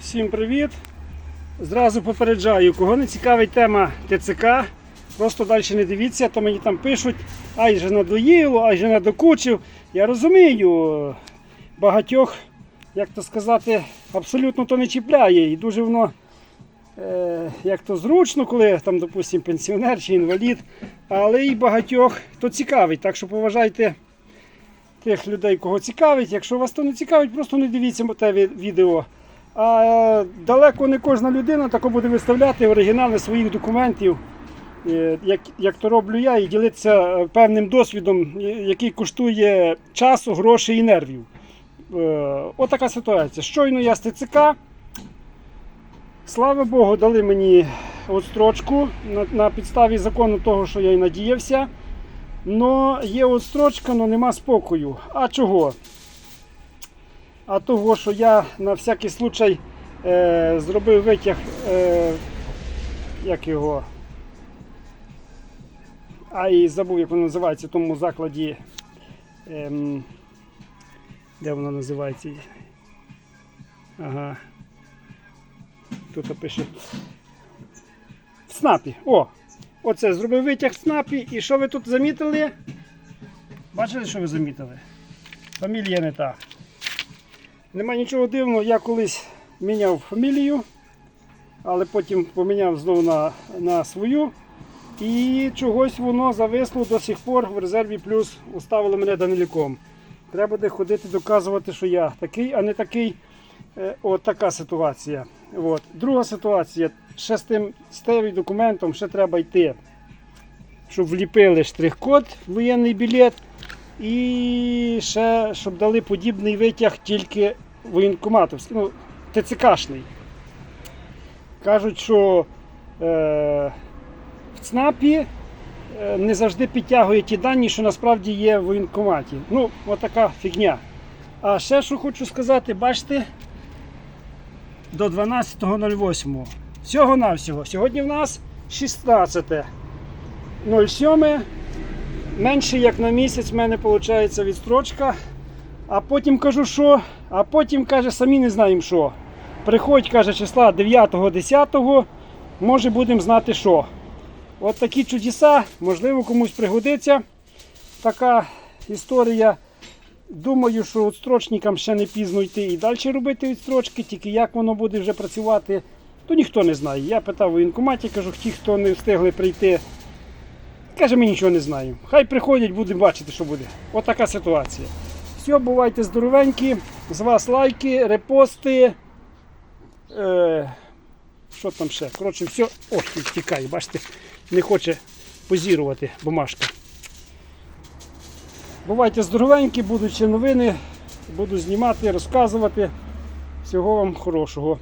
Всім привіт! Зразу попереджаю, кого не цікавить тема ТЦК, просто далі не дивіться, то мені там пишуть, ай же надоїло, ай же надокучив. Я розумію, багатьох, як то сказати, абсолютно то не чіпляє. І дуже воно е, як то зручно, коли там, допустимо, пенсіонер чи інвалід, але і багатьох то цікавить. Так що поважайте тих людей, кого цікавить. Якщо вас то не цікавить, просто не дивіться те відео. А далеко не кожна людина тако буде виставляти оригінали своїх документів, е, як, як то роблю я, і ділитися е, певним досвідом, е, який коштує часу, грошей і нервів. Е, Отака ситуація. Щойно я з ТЦК. Слава Богу, дали мені отстрочку на, на підставі закону того, що я й надіявся. Но є отстрочка, але нема спокою. А чого? А того, що я на всякий случай е, зробив витяг, е, як його. А і забув, як воно називається в тому закладі. Ем, де воно називається? Ага. Тут пише. В снапі. О! Оце зробив витяг в снапі. І що ви тут замітили? Бачили, що ви замітили? Фамілія не та. Нема нічого дивного, я колись міняв фамілію, але потім поміняв знову на, на свою. І чогось воно зависло до сих пор в резерві плюс уставили мене Даниліком. Треба буде ходити доказувати, що я такий, а не такий. Е, От така ситуація. От. Друга ситуація. Ще з тим з документом ще треба йти, щоб вліпили штрих-код воєнний білет. І ще, щоб дали подібний витяг тільки воєнкоматовський, ну, ТЦКшний. Кажуть, що е, в ЦНАПі е, не завжди підтягує ті дані, що насправді є в воєнкоматі. Ну, отака фігня. А ще що хочу сказати, бачите, до 12.08. Всього-навсього. Сьогодні в нас 16.07. Менше як на місяць в мене виходить відстрочка. А потім кажу, що, а потім каже, самі не знаємо що. Приходь, каже, числа 9-10, може будемо знати що. От такі чудеса, можливо, комусь пригодиться така історія. Думаю, що відстрочникам ще не пізно йти і далі робити відстрочки, тільки як воно буде вже працювати, то ніхто не знає. Я питав у воєнкоматі, кажу, ті, хто не встигли прийти, каже, ми нічого не знаємо. Хай приходять, будемо бачити, що буде. От ситуація. Все, бувайте здоровенькі. З вас лайки, репости. Е, що там ще? Коротше, все. І втікає, бачите, не хоче позірувати бумажка. Бувайте здоровенькі, будуть ще новини, буду знімати, розказувати. Всього вам хорошого.